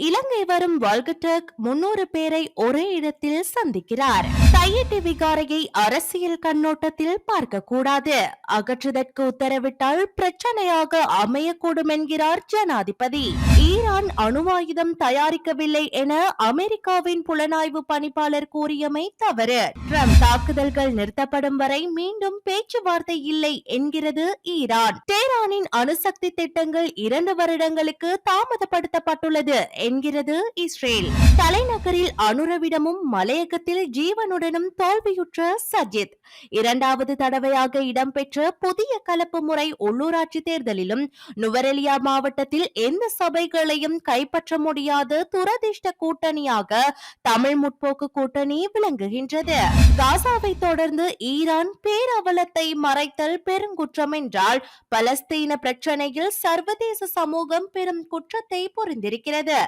இலங்கை வரும் வால்கட்டக் முன்னூறு பேரை ஒரே இடத்தில் சந்திக்கிறார். தையிட்டி விகாரையை அரசியல் கண்ணோட்டத்தில் பார்க்க கூடாது அகற்றுதற்கு உத்தரவிட்டால் பிரச்சனையாக அமையக்கூடும் என்கிறார் ஜனாதிபதி. ஈரான் அணுவாயுதம் தயாரிக்கவில்லை என அமெரிக்காவின் புலனாய்வு பணிப்பாளர் கூறியமை தவறு. ட்ரம்ப் தாக்குதல்கள் நிறுத்தப்படும் வரை மீண்டும் பேச்சுவார்த்தை இல்லை என்கிறது ஈரான். டேரானின் அணுசக்தி திட்டங்கள் இரண்டு வருடங்களுக்கு தாமதப்படுத்தப்பட்டுள்ளது என்கிறது இஸ்ரேல். தலைநகரில் அனுரவிடமும் மலையகத்தில் ஜீவனுடன் ஜீவனுடனும் தோல்வியுற்ற சஜித். இரண்டாவது தடவையாக இடம்பெற்ற புதிய கலப்பு முறை உள்ளூராட்சி தேர்தலிலும் நுவரெலியா மாவட்டத்தில் எந்த சபைகளையும் கைப்பற்ற முடியாத துரதிர்ஷ்ட கூட்டணியாக தமிழ் முற்போக்கு கூட்டணி விளங்குகின்றது. காசாவை தொடர்ந்து ஈரான் பேரவலத்தை மறைத்தல் பெருங்குற்றம் என்றால் பலஸ்தீன பிரச்சனையில் சர்வதேச சமூகம் பெரும் குற்றத்தை புரிந்திருக்கிறது.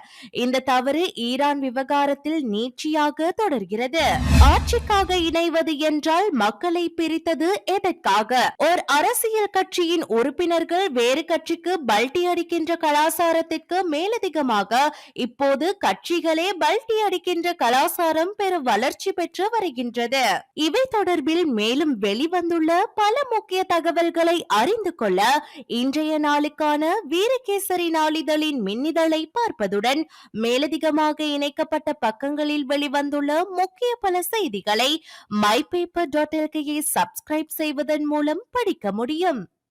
இந்த தவறு ஈரான் விவகாரத்தில் நீட்சியாக தொடர்கிறது. ஆட்சி ஆட்சிக்காக இணைவது என்றால் மக்களை பிரித்தது எதற்காக? ஓர் அரசியல் கட்சியின் உறுப்பினர்கள் வேறு கட்சிக்கு பல்டி அடிக்கின்ற கலாசாரத்திற்கு மேலதிகமாக இப்போது கட்சிகளே பல்டி அடிக்கின்ற கலாசாரம் பெரும் வளர்ச்சி பெற்று வருகின்றது. இவை தொடர்பில் மேலும் வெளிவந்துள்ள பல முக்கிய தகவல்களை அறிந்து கொள்ள இன்றைய நாளுக்கான வீரகேசரி நாளிதழின் மின்னிதழை பார்ப்பதுடன் மேலதிகமாக இணைக்கப்பட்ட பக்கங்களில் வெளிவந்துள்ள முக்கிய பல செய்திகளை மை பேப்பர் டாட் எல்கையை சப்ஸ்கிரைப் செய்வதன் மூலம் படிக்க முடியும்.